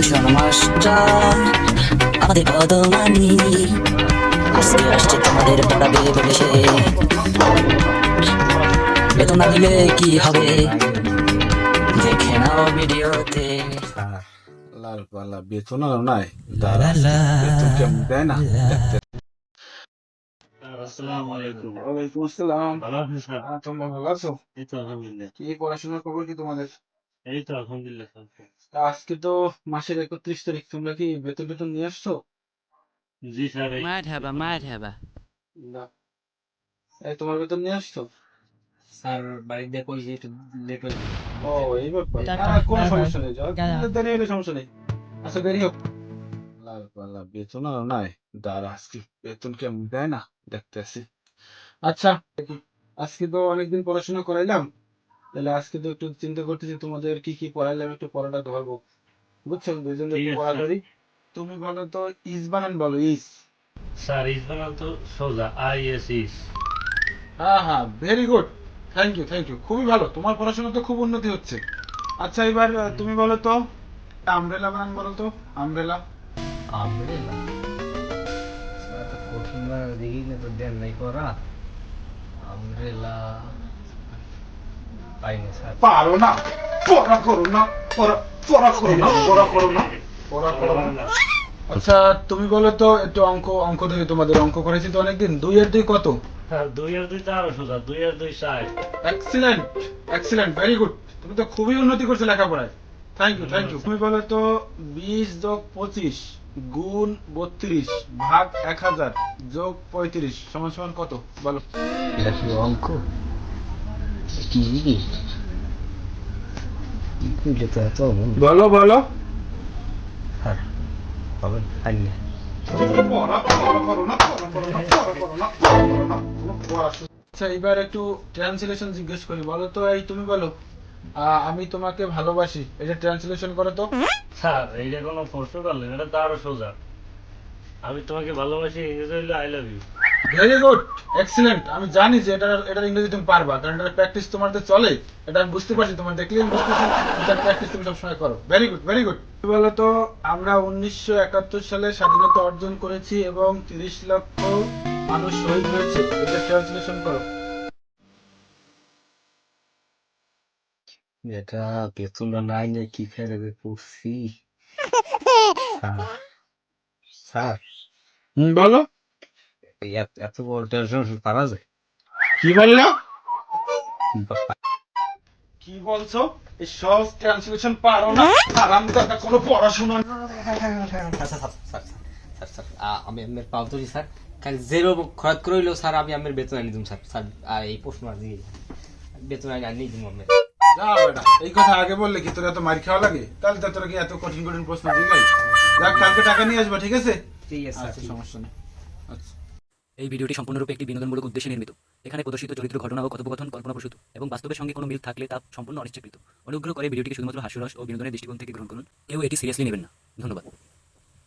Tuition master আমাদের পদমানি আজকে আসছে তোমাদের পড়াবে বলে সে বেতন না দিলে কি হবে দেখে নাও ভিডিওতে লাল পালা বেতন আর নাই দাঁড়া বেতন কেমন দেয় না কি পড়াশোনার খবর কি তোমাদের? এই তো আলহামদুলিল্লাহ স্যার তা আজকে তো মাসের একত্রিশ তারিখ তোমরা কি বেতন বেতন নিয়ে আসছো? জি স্যার এই মারহাবা মারহাবা না। এই তোমার বেতন নিয়ে আসছো? স্যার বাড়িতে কই যে একটু লেট হয়ে ও এই ব্যাপার। না, কোনো সমস্যা নেই যাও। দেরি হলে সমস্যা নেই। আচ্ছা দেরি হোক বেতন আর নাই। দাঁড়া আজকে বেতন কেমন দেয় না? দেখতে আসি আচ্ছা আজকে তো অনেকদিন পড়াশোনা করাইলাম। তাহলে আজকে তো একটু চিন্তা করতেছি তোমাদের কি কি পড়াইলাম একটু পড়াটা ধরবো। বুঝছ? একটু পড়া ধরি। তুমি বলো তো ইস বানান বলো ইস। স্যার ইসবানাল তো সোজা আই এস ইস। হ্যাঁ হ্যাঁ very good thank you thank you খুবই ভালো। তোমার পড়াশোনা তো খুব উন্নতি হচ্ছে। আচ্ছা এবার তুমি বলো তো আমব্রেলা বানান বলো তো আমব্রেলা আমরেলা এত কঠিন বানান দেখি না তো দেন নাই করা। আমরেলা পাইনি স্যার। পারো না। পড়া করো না পড়া পড়া করো না পড়া করো না। পড়া করো না। আচ্ছা তুমি বলো তো একটু অঙ্ক অঙ্ক থেকে তোমাদের অঙ্ক করেছি তো অনেকদিন। দুই আর দুই কত? দুই আর দুই তো আরও সোজা দুই আর দুই ষাট। এক্সিলেন্ট এক্সিলেন্ট ভেরি গুড তুমি তো খুবই উন্নতি করছ লেখাপড়ায়। থ্যাংক ইউ থ্যাংক ইউ তুমি বলো তো বিশ যোগ পঁচিশ গুণ বত্রিশ ভাগ এক হাজার যোগ পঁয়ত্রিশ সমান সমান কত? বলো। অঙ্ক কি কি বুঝলে তো এত মন বলো বলো। আচ্ছা এবার একটু ট্রান্সলেশন জিজ্ঞেস করি। বলো তো এই তুমি বলো। আহ, আমি তোমাকে ভালোবাসি। এটা ট্রান্সলেশন করো তো। স্যার এইটা কোনো প্রশ্ন করলেন এটা তো আরও সোজা। আমি তোমাকে ভালোবাসি ইংরেজি হইলে I love you very good excellent আমি জানি যে এটা এটার ইংরেজি তুমি পারবা কারণ এটা প্র্যাকটিস তোমার তো চলে। এটা আমি বুঝতে পারছি তোমার দেখলেই আমি বুঝতেছি এটার প্র্যাকটিস তুমি সবসময় করো। ভেরি গুড ভেরি গুড বলো তো আমরা উনিশশো একাত্তর সালে স্বাধীনতা অর্জন করেছি এবং তিরিশ লক্ষ মানুষ শহীদ হয়েছে। এটা ট্রান্সলেশন করো। এটা বেতনটা নাই নাই কি ফেলে পড়ছি? স্যার বলো। এত- এত বড় টেনশন পারা যায়। কি বলল? কি বলছো? এই সব ট্রান্সলেশন পারো না। আর আমি তো একটা কোনো পড়াশোনা স্যার স্যার স্যার আমি আমার পাও ধরি স্যার। খালি জেরো খরচ করে হইলেও স্যার আমি আমার বেতন আনি দিম স্যার। স্যার আর এই প্রশ্ন আর দিয়ে বেতন আনি আনি দিম আমি যা বেটা এই কথা আগে বললে কি তোর এত মার খাওয়া লাগে? তাহলে তো তোরা কি এত কঠিন কঠিন প্রশ্ন জিগাই যাক কালকে টাকা নিয়ে আসবা ঠিক আছে? ঠিক আছে আচ্ছা সমস্যা নেই। আচ্ছা। এই ভিডিওটি সম্পূর্ণরূপে একটি বিনোদনমূলক উদ্দেশ্যে নির্মিত। এখানে প্রদর্শিত চরিত্র ঘটনা ও কথোপকথন কল্পনাপ্রসূত এবং বাস্তবের সঙ্গে কোনো মিল থাকলে তা সম্পূর্ণ অনিশ্চিত অনুগ্রহ করে ভিডিওটিকে শুধুমাত্র হাস্যরস ও বিনোদনের দৃষ্টিকোণ থেকে গ্রহণ করুন। কেউ এটি সিরিয়াসলি নেবেন না। ধন্যবাদ।